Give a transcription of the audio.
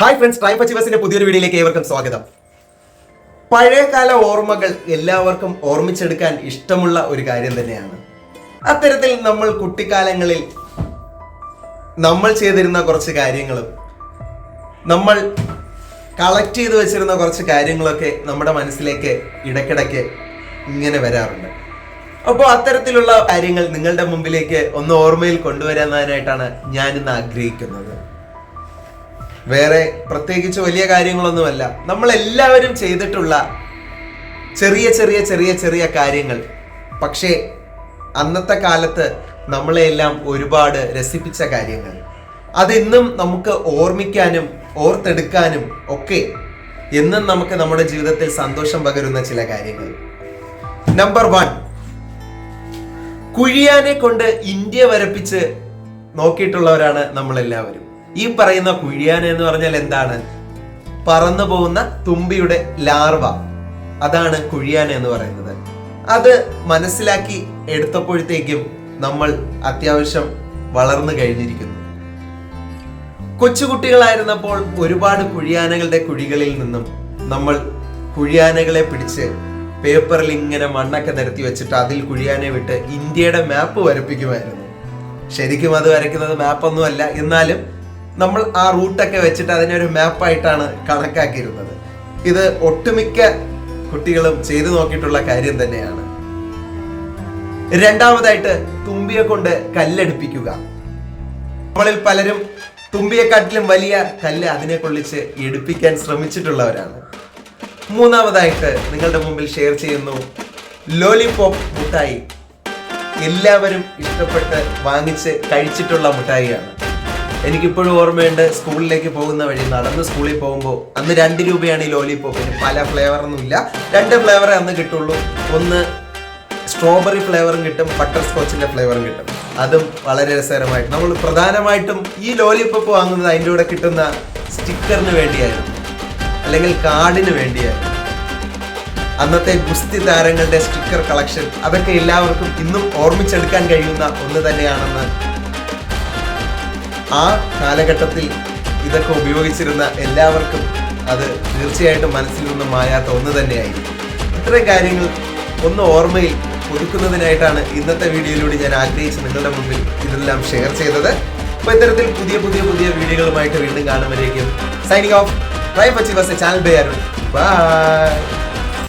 Hi friends try പച്ചിവസിന്റെ പുതിയൊരു വീഡിയോയിലേക്ക് ഏവർക്കും സ്വാഗതം. പഴയകാല ഓർമ്മകൾ എല്ലാവർക്കും ഓർമ്മിച്ചെടുക്കാൻ ഇഷ്ടമുള്ള ഒരു കാര്യം തന്നെയാണ്. അത്തരത്തിൽ നമ്മൾ കുട്ടിക്കാലങ്ങളിൽ നമ്മൾ ചെയ്തിരുന്ന കുറച്ച് കാര്യങ്ങളും നമ്മൾ കളക്ട് ചെയ്ത് വെച്ചിരുന്ന കുറച്ച് കാര്യങ്ങളൊക്കെ നമ്മുടെ മനസ്സിലേക്ക് ഇടയ്ക്കിടയ്ക്ക് ഇങ്ങനെ വരാറുണ്ട്. അപ്പോൾ അത്തരത്തിലുള്ള കാര്യങ്ങൾ നിങ്ങളുടെ മുമ്പിലേക്ക് ഒന്ന് ഓർമ്മയിൽ കൊണ്ടുവരാനായിട്ടാണ് ഞാനിന്ന് ആഗ്രഹിക്കുന്നത്. വേറെ പ്രത്യേകിച്ച് വലിയ കാര്യങ്ങളൊന്നുമല്ല. നമ്മൾ എല്ലാവരും ചെയ്തിട്ടുള്ള ചെറിയ ചെറിയ ചെറിയ ചെറിയ കാര്യങ്ങൾ. പക്ഷേ അന്നത്തെ കാലത്ത് നമ്മളെല്ലാം ഒരുപാട് രസിപ്പിച്ച കാര്യങ്ങൾ. അതിന്നും നമുക്ക് ഓർമ്മിക്കാനും ഓർത്തെടുക്കാനും ഒക്കെ എന്നും നമുക്ക് നമ്മുടെ ജീവിതത്തിൽ സന്തോഷം പകരുന്ന ചില കാര്യങ്ങൾ. നമ്പർ വൺ കുഴിയാനെ കൊണ്ട് ഇന്ത്യ വരപ്പിച്ച് നോക്കിയിട്ടുള്ളവരാണ് നമ്മളെല്ലാവരും. ഈ പറയുന്ന കുഴിയാന എന്ന് പറഞ്ഞാൽ എന്താണ്? പറന്നു പോകുന്ന തുമ്പിയുടെ ലാർവ. അതാണ് കുഴിയാന എന്ന് പറയുന്നത്. അത് മനസ്സിലാക്കി എടുത്തപ്പോഴത്തേക്കും നമ്മൾ അത്യാവശ്യം വളർന്നു കഴിഞ്ഞിരിക്കുന്നു. കൊച്ചുകുട്ടികളായിരുന്നപ്പോൾ ഒരുപാട് കുഴിയാനകളുടെ കുഴികളിൽ നിന്നും നമ്മൾ കുഴിയാനകളെ പിടിച്ച് പേപ്പറിൽ ഇങ്ങനെ മണ്ണൊക്കെ നിരത്തി വെച്ചിട്ട് അതിൽ കുഴിയാനെ വിട്ട് ഇന്ത്യയുടെ മാപ്പ് വരപ്പിക്കുമായിരുന്നു. ശരിക്കും അത് വരയ്ക്കുന്നത് മാപ്പൊന്നും അല്ല എന്നാലും നമ്മൾ ആ റൂട്ടൊക്കെ വെച്ചിട്ട് അതിനെ ഒരു മാപ്പായിട്ടാണ് കണക്കാക്കിയിരുന്നത്. ഇത് ഒട്ടുമിക്ക കുട്ടികളും ചെയ്തു നോക്കിയിട്ടുള്ള കാര്യം തന്നെയാണ്. രണ്ടാമതായിട്ട് തുമ്പിയെ കൊണ്ട് കല്ലെടുപ്പിക്കുക. നമ്മളിൽ പലരും തുമ്പിയെക്കാട്ടിലും വലിയ കല്ല് അതിനെ കൊള്ളിച്ച് എടുപ്പിക്കാൻ ശ്രമിച്ചിട്ടുള്ളവരാണ്. മൂന്നാമതായിട്ട് നിങ്ങളുടെ മുമ്പിൽ ഷെയർ ചെയ്യുന്നു ലോലിപോപ്പ് മുട്ടായി. എല്ലാവരും ഇഷ്ടപ്പെട്ട് വാങ്ങിച്ച് കഴിച്ചിട്ടുള്ള മുട്ടായിയാണ്. എനിക്കിപ്പോഴും ഓർമ്മയുണ്ട് സ്കൂളിലേക്ക് പോകുന്ന വഴി നടന്ന് സ്കൂളിൽ പോകുമ്പോൾ അന്ന് രണ്ട് രൂപയാണ് ഈ ലോലിപോപ്പിന് പല ഫ്ലേവറൊന്നും ഇല്ല. രണ്ട് ഫ്ലേവറേ അന്ന് കിട്ടുള്ളൂ. ഒന്ന് സ്ട്രോബെറി ഫ്ലേവറും കിട്ടും ബട്ടർ സ്കോച്ചിന്റെ ഫ്ലേവറും കിട്ടും. അതും വളരെ രസകരമായിട്ട്. നമ്മൾ പ്രധാനമായിട്ടും ഈ ലോലിപോപ്പ് വാങ്ങുന്നത് അതിന്റെ കൂടെ കിട്ടുന്ന സ്റ്റിക്കറിന് വേണ്ടിയായിരുന്നു. അല്ലെങ്കിൽ കാർഡിന് വേണ്ടിയായിരുന്നു. അന്നത്തെ ഗുസ്തി താരങ്ങളുടെ സ്റ്റിക്കർ കളക്ഷൻ അതൊക്കെ എല്ലാവർക്കും ഇന്നും ഓർമ്മിച്ചെടുക്കാൻ കഴിയുന്ന ഒന്ന് തന്നെയാണെന്ന് ആ കാലഘട്ടത്തിൽ ഇതൊക്കെ ഉപയോഗിച്ചിരുന്ന എല്ലാവർക്കും അത് തീർച്ചയായിട്ടും മനസ്സിൽ നിന്നും മായാത്ത ഒന്ന് തന്നെയായിരിക്കും. ഇത്രയും കാര്യങ്ങൾ ഒന്ന് ഓർമ്മയിൽ പുതുക്കുന്നതിനായിട്ടാണ് ഇന്നത്തെ വീഡിയോയിലൂടെ ഞാൻ ആഗ്രഹിച്ച് നിങ്ങളുടെ മുമ്പിൽ ഇതെല്ലാം ഷെയർ ചെയ്തത്. അപ്പോൾ ഇത്തരത്തിൽ പുതിയ പുതിയ പുതിയ വീഡിയോകളുമായിട്ട് വീണ്ടും കാണുമ്പോഴേക്കും സൈനിങ് ഓഫ് ട്രൈ പച്ചി ബസ് ചാനൽ ബൈ അരുൺ ബൈ